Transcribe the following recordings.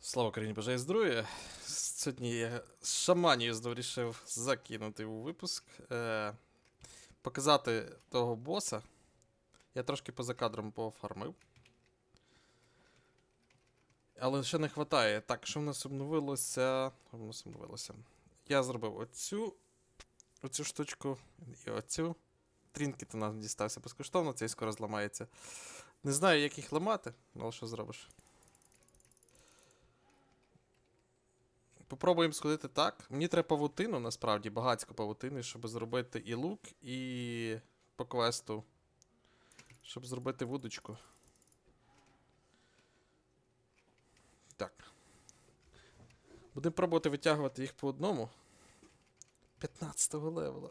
Слава Україні, бажаю здоров'я. Сьогодні я шаманію знову вирішив закинути у випуск. Е, показати того боса. Я трошки поза кадром пофармив. Але ще не вистачає. Так, що в нас обновилося? В нас обновилося? Я зробив оцю, оцю штучку і оцю. Трінкет у нас дістався безкоштовно, цей скоро зламається. Не знаю, як їх ламати, але що зробиш. Попробуємо сходити так. Мені треба павутину, насправді, багатько павутини, щоб зробити і лук, і по квесту. Щоб зробити вудочку. Так. Будемо пробувати витягувати їх по одному. 15-го левела.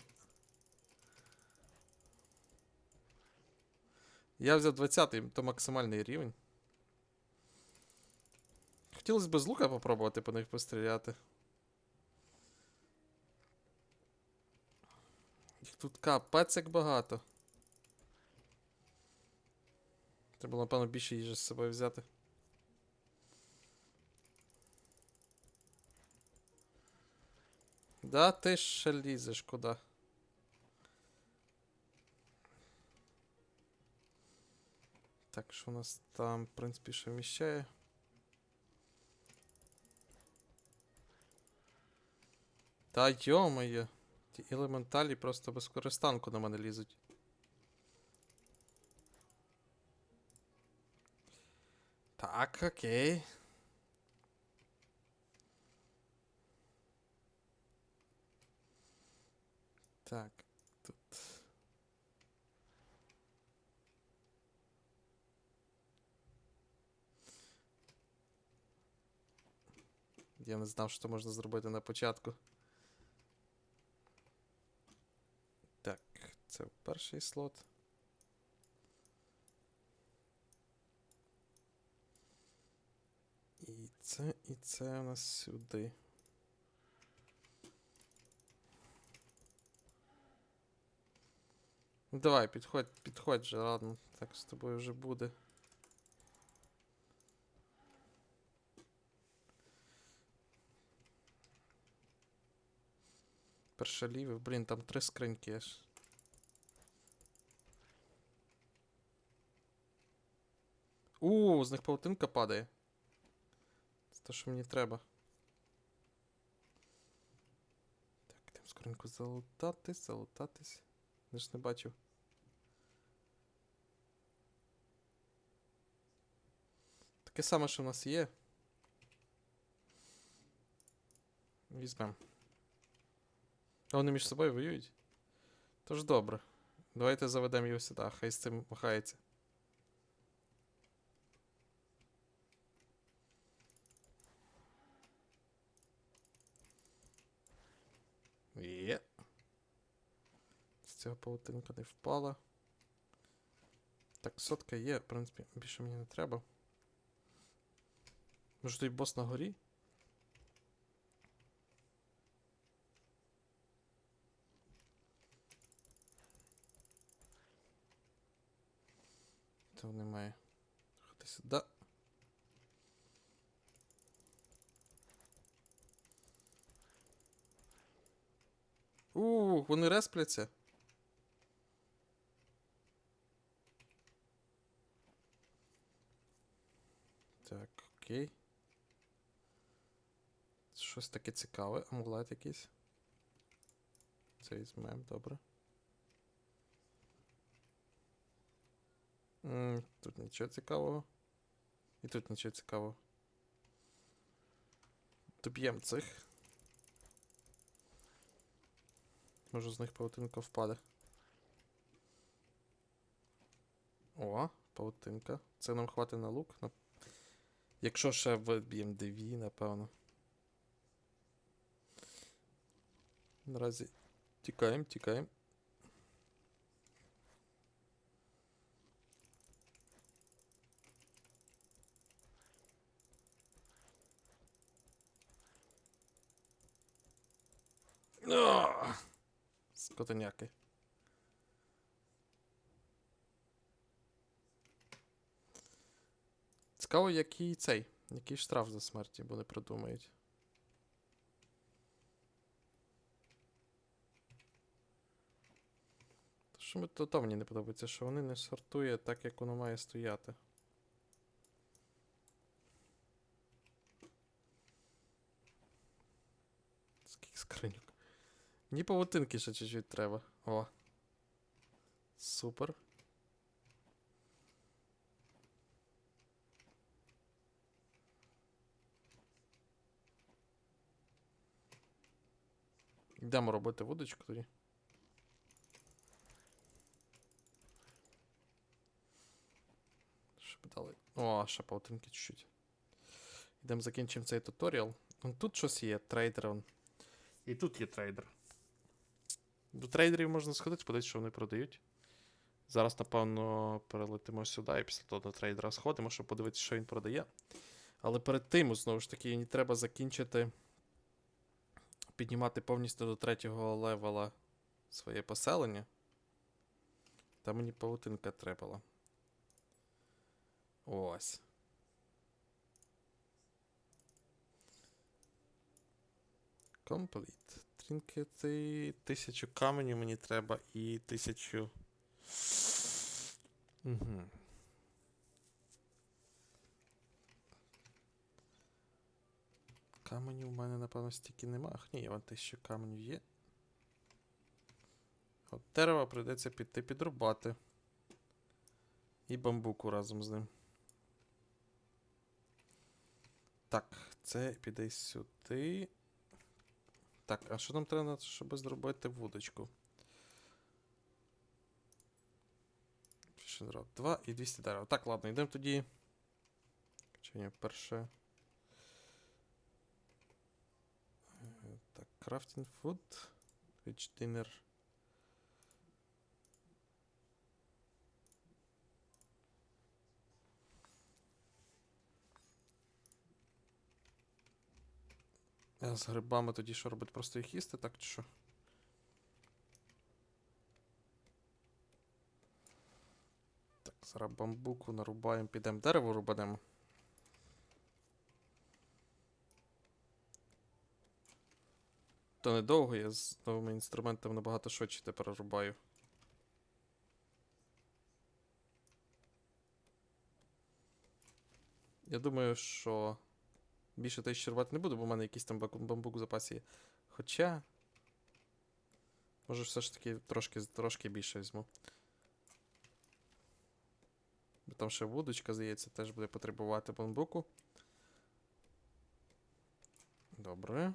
Я взяв 20-й, то максимальний рівень. Хотілося б з лука попробувати по них постріляти. Їх тут капець як багато. Треба, було, напевно, більше їжі з собою взяти. Да, ти ще лізеш куди. Так, що у нас там, в принципі, що вміщає? Та йомає. Ті елементалі просто без користанку на мене лізуть. Так, окей. Так, тут. Я не знав, що можна зробити на початку. Так, це перший слот. І це, і це у нас сюди. Ну, Давай, підходь, підходь же, ладно. Так з тобою вже буде. Перше ліве, блін, там три скриньки аж. У, з них паутинка падає. Це те, що мені треба. Так, йдемо скоренько залутатись, залутатись. Я ж не бачив. Таке саме, що в нас є. Візьмемо. А вони між собою воюють? Тож добре. Давайте заведемо його сюди, хай з цим махається. Є. З цього паутинка не впала. Так, сотка є, в принципі, більше мені не треба. Може той бос на горі? Того немає. Ходи сюди. У, вони респляться. Так, окей. Щось таке цікаве, амулет якийсь. Це візьмемо, добре. М, Тут нічого цікавого. І тут нічого цікавого. Доб'ємо цих. Може з них павутинка впаде. О, павутинка. Це нам хватить на лук. На... Якщо ще вб'ємо B'MDV, напевно. Наразі тікаємо, тікаємо. О! Скотоняки. Цікаво, який цей. Який штраф за смерті, бо не придумають. Що ми- то, то мені не подобається, що вони не сортує так, як воно має стояти. Скільки скриньок. Мені павутинки ще чуть-чуть треба. О. Супер. Йдемо робити вудочку тоді. Щоб дали. О, ще паутинки чуть-чуть. Йдемо закінчимо цей туторіал. Тут щось є, трейдер. І тут є трейдер. До трейдерів можна сходити, подивитися, що вони продають. Зараз, напевно, перелетимо сюди і після того до трейдера сходимо, щоб подивитися, що він продає. Але перед тим, знову ж таки, мені треба закінчити піднімати повністю до третього левела своє поселення. Там мені павутинка требала. Ось. Complete. Трінкети. Тисячу каменів мені треба і тисячу. Угу. Каменів у мене, напевно, стільки нема. Ах, ні, вон тисячу каменів є. От дерева прийдеться піти підрубати. І бамбуку разом з ним. Так, це піде сюди. Так, а що нам треба, щоб зробити вудочку? Ще дров. 2 і 200 дерева. Так, ладно, йдемо тоді. Качання перше. Е, Так, крафтинг фуд. Rich з грибами тоді що робити? Просто їх їсти, так чи що? Так, зараз бамбуку нарубаємо, підемо дерево рубанемо. То недовго, я з новими інструментами набагато швидше тепер рубаю. Я думаю, що більше тисячі рвати не буду, бо в мене якийсь там бамбук в запасі є. Хоча. Може, все ж таки трошки, трошки більше візьму. Бо там ще вудочка, здається, теж буде потребувати бамбуку. Добре.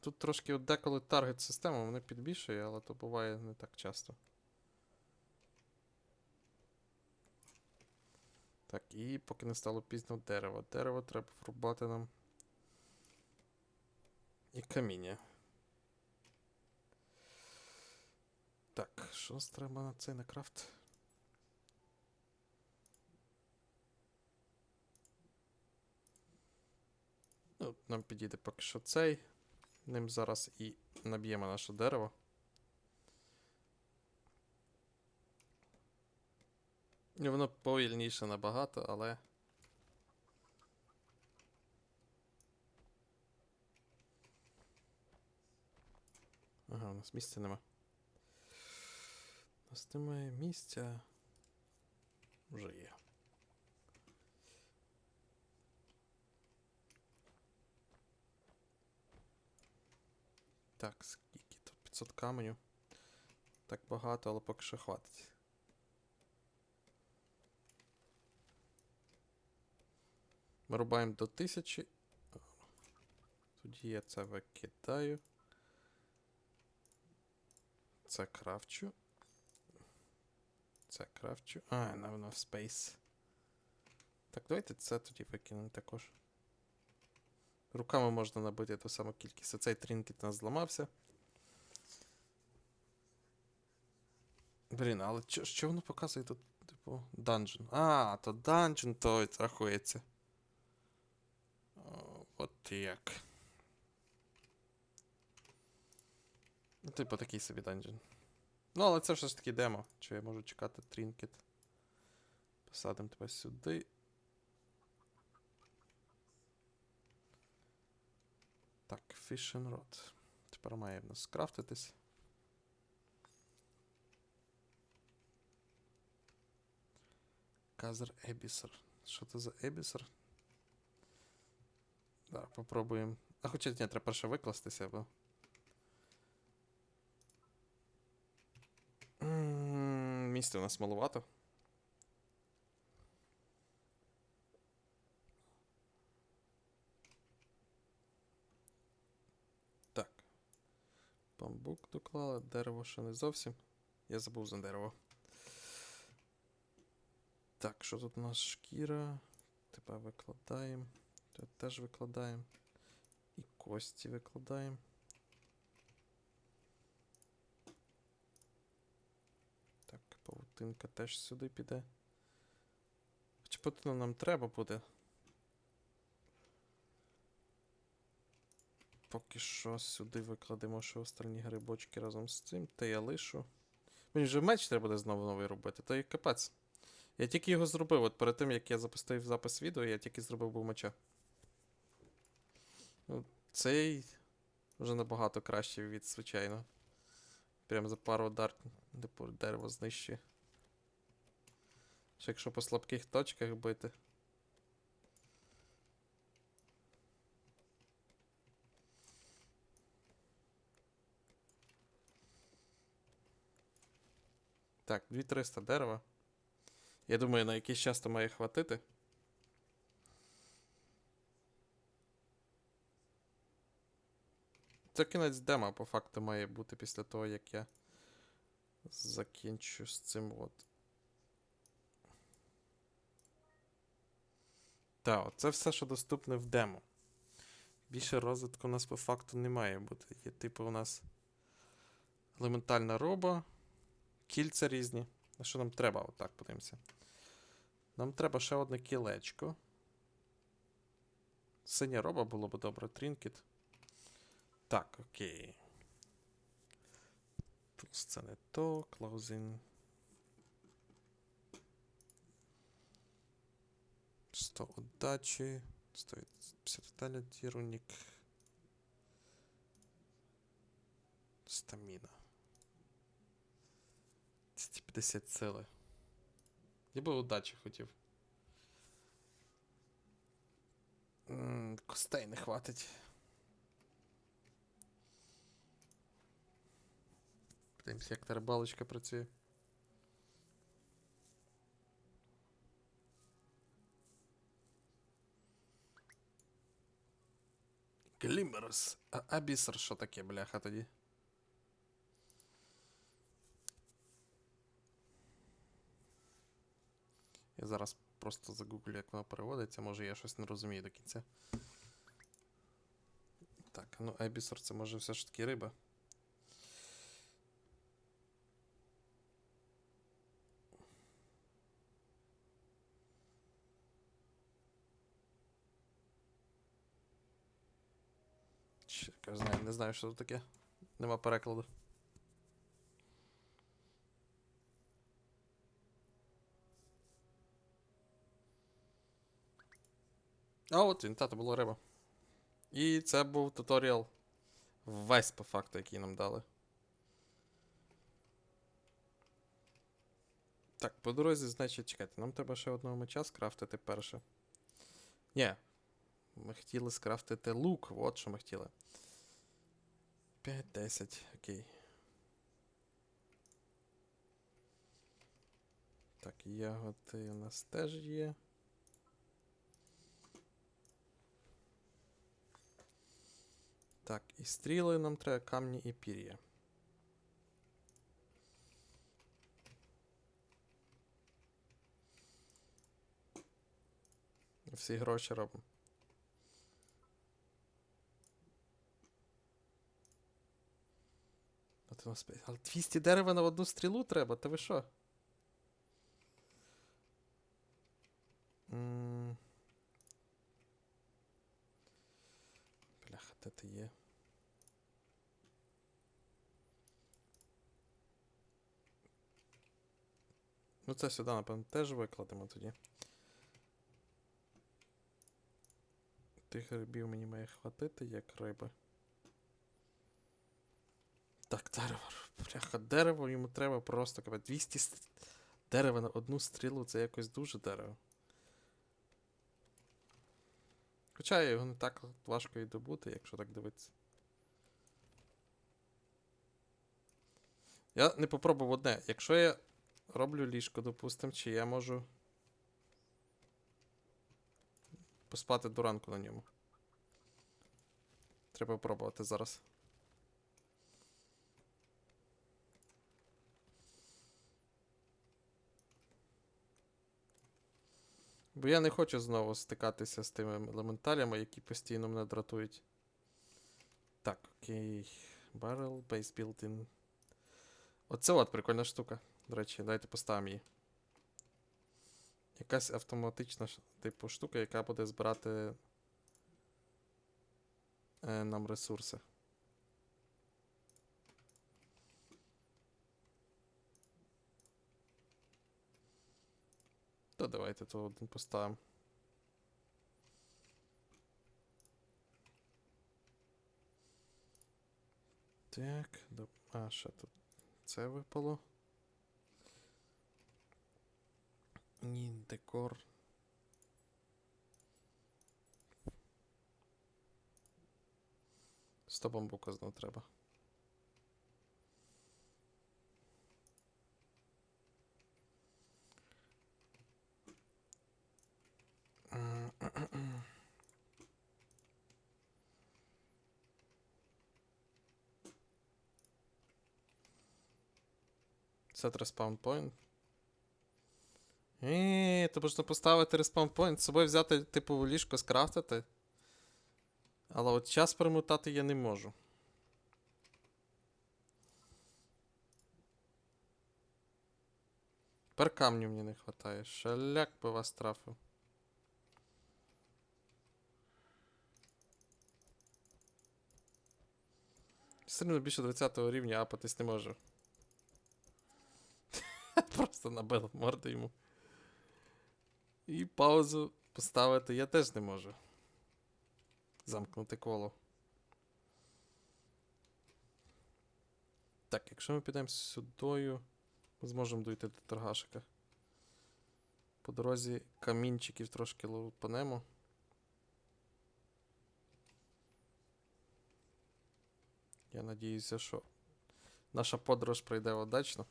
Тут трошки от деколи таргет система, вона підбільшує, але то буває не так часто. Так, і поки не стало пізно дерево. Дерево треба врубати нам. І каміння. Так, що нас треба на цей на крафт? Ну, нам підійде поки що цей. Ним зараз і наб'ємо наше дерево. Воно повільніше набагато, але. Ага, у нас місця нема. У нас немає місця. Вже є. Так, скільки тут 500 каменю. Так багато, але поки що хватить. Ми рубаємо до 1000. Тоді я це викидаю. Це крафчу. Це крафчу. А, напевно, Space. Так, давайте це тоді викинемо також. Руками можна набити ту саму кількість. Оцей трінкет у нас зламався. Блін, але що, воно показує тут, типу, данжен? А, то данжен той рахується. От як. Ну, типу такий собі данжен. Ну, але це все ж таки демо. Чи я можу чекати трінкет. Посадимо тебе сюди. Так, Fish and Rod. Тепер має в нас скрафтитись. Казер Ебісер. Що це за Ебісер? Да, попробуємо. А хоча ні, треба перше викластися, бо. М, Місця у нас маловато. Так. Бамбук доклали, дерево ще не зовсім. Я забув за дерево. Так, що тут у нас шкіра? Тебе викладаємо. Тут теж викладаємо. І кості викладаємо. Так, павутинка теж сюди піде. Хоча павутину нам треба буде. Поки що сюди викладемо ще останні грибочки разом з цим. Та я лишу. Мені вже меч треба буде знову новий робити, то і капець. Я тільки його зробив. От перед тим, як я запустив запис відео, я тільки зробив був меча. Ну, цей вже набагато кращий від звичайно. Прям за пару удар типу, дерево знищує. Ще якщо по слабких точках бити. Так, 2300 дерева. Я думаю, на якийсь час то має хватити. Це кінець дема, по факту, має бути після того, як я закінчу з цим от. Так, це все, що доступне в демо. Більше розвитку у нас по факту не має бути. Є, типу, у нас елементальна роба, кільця різні. А що нам треба? Отак подивимося. Нам треба ще одне кілечко. Синя роба було б добре, трінкет. Так, окей. Тут це не то, клаузін. 100 удачі. 150 талент, рунік. Стаміна. 250 сили. Я би удачі хотів. Костей не хватить. Подивимось, як та рибалочка працює. Глімерс. А абісер що таке, бляха, тоді? Я зараз просто загуглю, як воно переводиться, може я щось не розумію до кінця. Так, ну Ебісор це може все ж таки риба. Знаю, що це таке. Нема перекладу. А от він, та, була риба. І це був туторіал весь по факту, який нам дали. Так, по дорозі, значить, чекайте, нам треба ще одного меча скрафтити перше. Ні. Ми хотіли скрафтити лук, от що ми хотіли. 5-10, окей. Так, ягоди у нас теж є. Так, і стріли нам треба, камні і пір'я. Всі гроші робимо. П'ять- Але 200 дерева на одну стрілу треба, та ви що? Бляха, де ти є? Ну це сюди, напевно, теж викладемо тоді. Тих грибів мені має хватити, як риби. Дерево. Бляха, дерево йому треба просто капець. 200 ст... дерева на одну стрілу це якось дуже дерево. Хоча його не так важко і добути, якщо так дивитися. Я не попробував одне. Якщо я роблю ліжко, допустим, чи я можу поспати до ранку на ньому. Треба пробувати зараз. Бо я не хочу знову стикатися з тими елементалями, які постійно мене дратують. Так, окей. Barrel, base building. Оце от прикольна штука. До речі, давайте поставимо її. Якась автоматична типу штука, яка буде збирати е, нам ресурси. То давайте то один поставимо. Так, до... а, ще тут це випало. Ні, декор. Сто бамбука знов треба. Set respawn point. Ні, то можна поставити респаун point, з собою взяти, типу, ліжко скрафтити. Але от час перемотати я не можу. Тепер камню мені не вистачає. Шаляк би вас трафив. Все більше 20 рівня апатись не можу. Просто набив морду йому. І паузу поставити я теж не можу. Замкнути коло. Так, якщо ми підемо сюдою, ми зможемо дойти до торгашика. По дорозі камінчиків трошки лупанемо. Я надіюся, що наша подорож пройде удачно.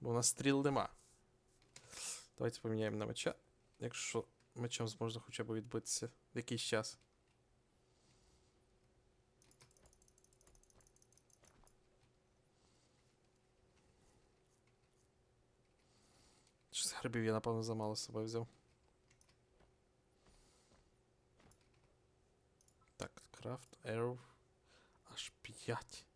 Бо у нас стріл нема. Давайте поміняємо на меча. Якщо мечом зможна хоча б відбитися в якийсь час. Щось грибів я, напевно, замало з собою взяв. Так, крафт, arrow. Аж 5.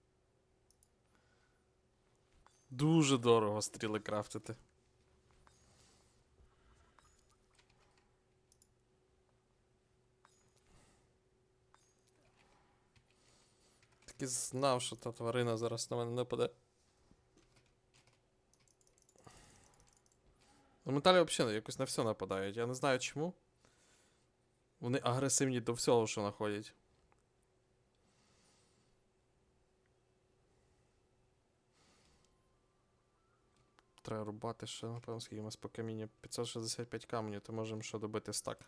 Дуже дорого стріли крафтити. Так і знав, що та тварина зараз на мене нападе. Ну, металі взагалі якось на все нападають. Я не знаю чому. Вони агресивні до всього, що знаходять. Треба рубати ще, напевно, скільки у нас по камінню. 565 каменю, то можемо що добити стак.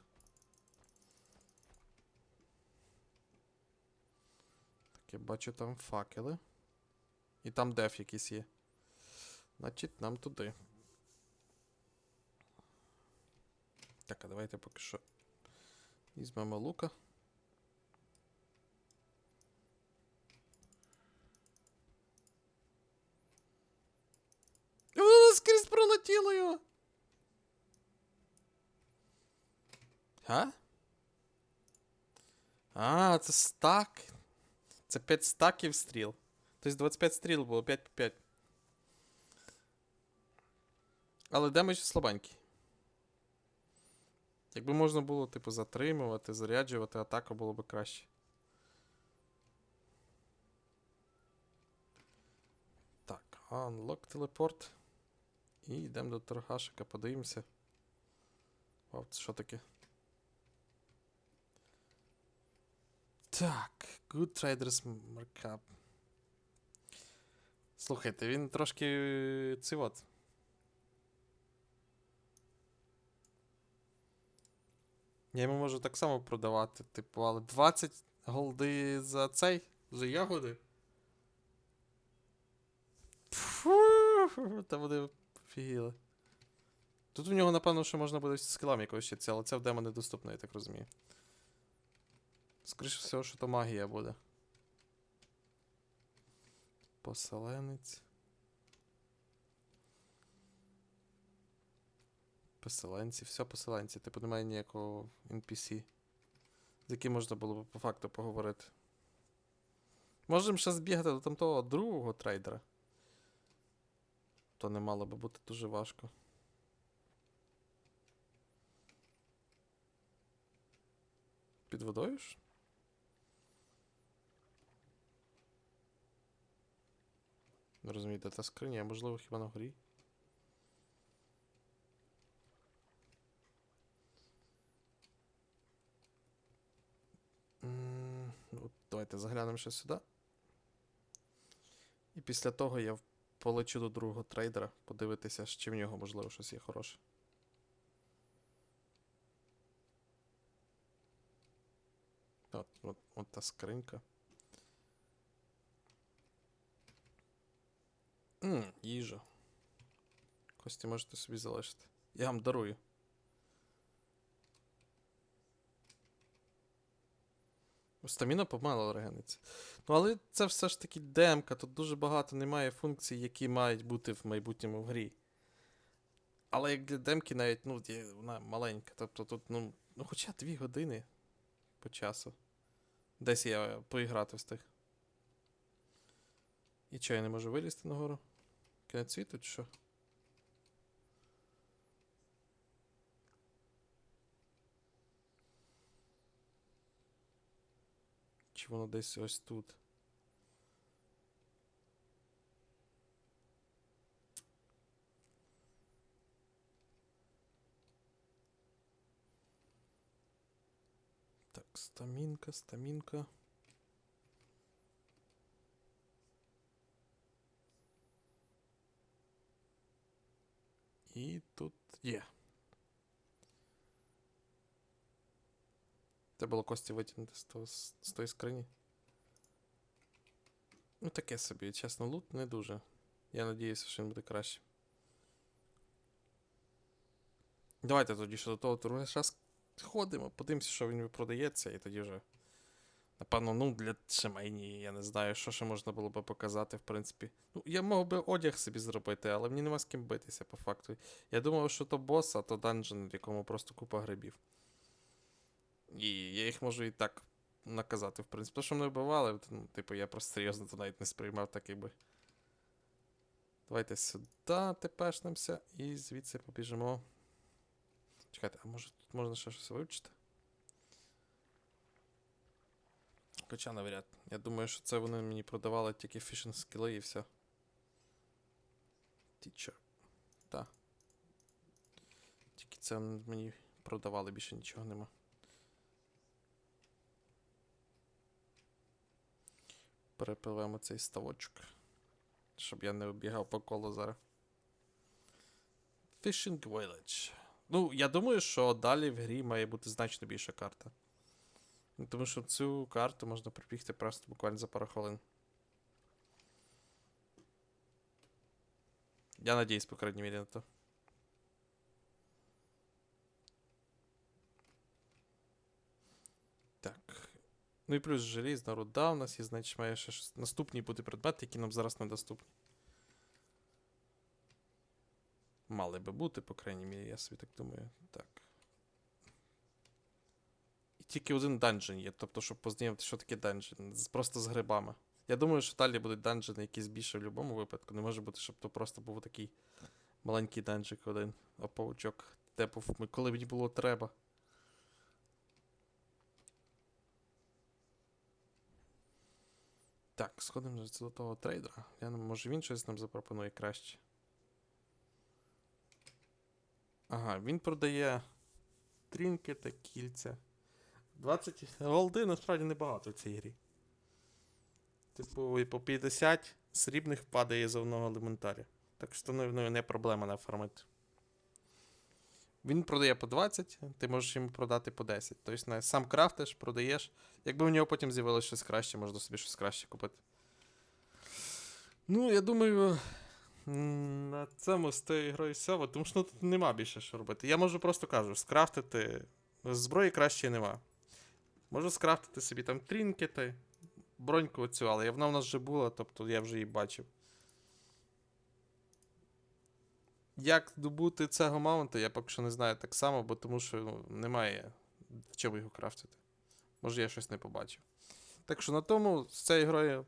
Так, я бачу там факели. І там деф якийсь є. Значить, нам туди. Так, а давайте поки що візьмемо лука. О, скрізь пролетіло його. А? А, це стак. Це 5 стаків стріл. Тобто 25 стріл було 5 по 5. Але демедж слабенький. Якби можна було, типу, затримувати, заряджувати атаку, було б краще. Так, unlock телепорт. І йдемо до торгашика, подивимося. Вау, це що таке? Так, Good Traders Markup. Слухайте, він трошки е, цей от. Я йому можу так само продавати, типу, але 20 голди за цей, за ягоди. Фу, та вони офігіли. Тут в нього, напевно, що можна буде з скілами якось ще але це в демо недоступно, я так розумію. Скоріше всього, що то магія буде. Поселенець. Поселенці, все поселенці. Типу немає ніякого NPC, з яким можна було б по факту поговорити. Можемо ще збігати до там того другого трейдера. То не мало би бути дуже важко. Під водою ж? Не розумію, де та скриня, можливо хіба на горі? М, давайте заглянемо ще сюди. І після того я полечу до другого трейдера, подивитися, чи в нього можливо щось є хороше. От, от, от та скринька. Ммм, їжа. Кості можете собі залишити. Я вам дарую. Стаміна помало регениться. Ну, але це все ж таки демка, тут дуже багато немає функцій, які мають бути в майбутньому в грі. Але як для демки навіть, ну, вона маленька. Тобто тут, ну, ну хоча 2 години по часу. Десь я поіграти встиг. І чого, я не можу вилізти нагору? Кінець світу чи що? Чи воно десь ось тут? Так, стамінка, стамінка. І тут є. Треба було кості витягнути з, того, з, тої скрині. Ну, таке собі, чесно, лут не дуже. Я надіюся, що він буде краще. Давайте тоді ще до того туру раз ходимо, подивимося, що він продається, і тоді вже. Напевно, ну, для Шемейні, я не знаю, що ще можна було би показати, в принципі. Ну, я мог би одяг собі зробити, але мені нема з ким битися, по факту. Я думав, що то бос, а то данжен, в якому просто купа грибів. І я їх можу і так наказати, в принципі. То, що мене вбивали, ну, типу, я просто серйозно то навіть не сприймав так, якби. Давайте сюди тепешнемося і звідси побіжимо. Чекайте, а може тут можна ще щось вивчити? Хоча навряд. Я думаю, що це вони мені продавали тільки фішинг скіли і все. Teacher. Так. Тільки це мені продавали, більше нічого нема. Перепливемо цей ставочок. Щоб я не обігав по колу зараз. Fishing Village. Ну, я думаю, що далі в грі має бути значно більша карта. Тому що цю карту можна прибігти просто буквально за пару хвилин. Я надіюсь, по крайній мірі, на то. Так. Ну і плюс желізна руда у нас є, значить має ще щось. Наступні буде предмети, які нам зараз недоступні. Мали би бути, по крайній мірі, я собі так думаю. Так. Тільки один данжен є, тобто, щоб познайомити, що таке данжен. Просто з грибами. Я думаю, що далі будуть данжени якісь більше в будь-якому випадку. Не може бути, щоб то просто був такий маленький данжик один, а паучок. Типу, в- коли мені було треба. Так, сходимо до того трейдера. Я може він щось нам запропонує краще. Ага, він продає трінки та кільця. 20 голди насправді небагато в цій грі. Типу, і по 50 срібних падає за одного елементаря. Так що ну, ну, не проблема нафармити. Він продає по 20, ти можеш йому продати по 10. Тобто сам крафтиш, продаєш. Якби у нього потім з'явилося щось краще, можна собі щось краще купити. Ну, я думаю, на цьому з тією грою все, тому що ну, тут нема більше що робити. Я можу просто кажу, скрафтити. Зброї краще нема. Можу скрафтити собі там трінкети, броньку оцю, але вона в нас вже була, тобто я вже її бачив. Як добути цього маунта, я поки що не знаю так само, бо тому що ну, немає в чому його крафтити. Може, я щось не побачив. Так що на тому з цією грою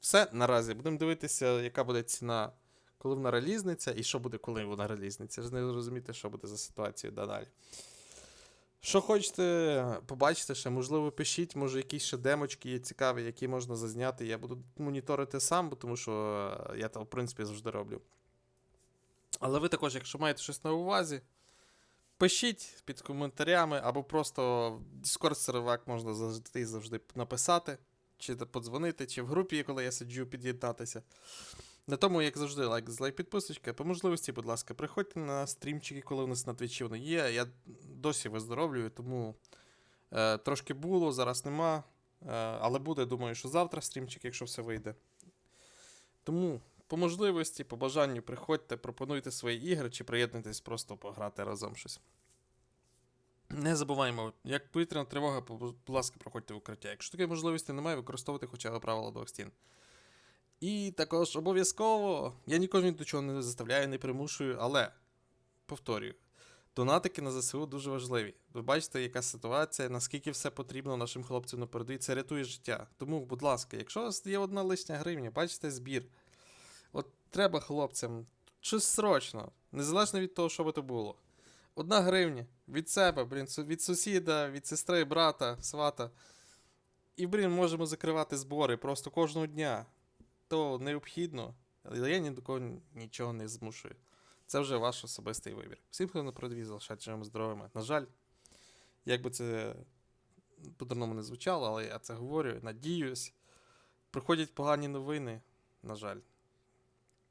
все наразі. Будемо дивитися, яка буде ціна, коли вона релізниться, і що буде, коли вона релізниться. Ж не розуміти, що буде за ситуація далі. Що хочете побачити ще, можливо, пишіть, може, якісь ще демочки є цікаві, які можна зазняти. Я буду моніторити сам, тому що е, я то, в принципі, завжди роблю. Але ви також, якщо маєте щось на увазі, пишіть під коментарями, або просто в Discord сервак можна завжди завжди написати, чи подзвонити, чи в групі, коли я сиджу, під'єднатися. На тому, як завжди, лайк, дизлайк, підписочка. По можливості, будь ласка, приходьте на стрімчики, коли у нас на твічі вони є. Я досі виздоровлюю, тому е, трошки було, зараз нема. Е, але буде, думаю, що завтра стрімчик, якщо все вийде. Тому, по можливості, по бажанню, приходьте, пропонуйте свої ігри чи приєднуйтесь просто пограти разом щось. Не забуваємо, як повітряна тривога, будь ласка, проходьте в укриття. Якщо такої можливості немає, використовуйте хоча б правила двох стін. І також обов'язково, я нікого ні до чого не заставляю, не примушую, але повторюю, донатики на ЗСУ дуже важливі. Ви бачите, яка ситуація, наскільки все потрібно нашим хлопцям на це рятує життя. Тому, будь ласка, якщо у вас є одна лишня гривня, бачите збір. От треба хлопцям щось срочно, незалежно від того, що би то було. Одна гривня від себе, блін, від сусіда, від сестри, брата, свата. І, блін, можемо закривати збори просто кожного дня. То необхідно, але я ні до кого нічого не змушую. Це вже ваш особистий вибір. Всім, хто на продві, залишайте живими здоровими. На жаль, як би це по-дурному не звучало, але я це говорю, надіюсь. Приходять погані новини, на жаль.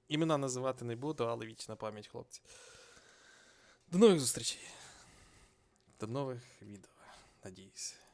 Імена називати не буду, але вічна пам'ять, хлопці. До нових зустрічей. До нових відео. Надіюсь.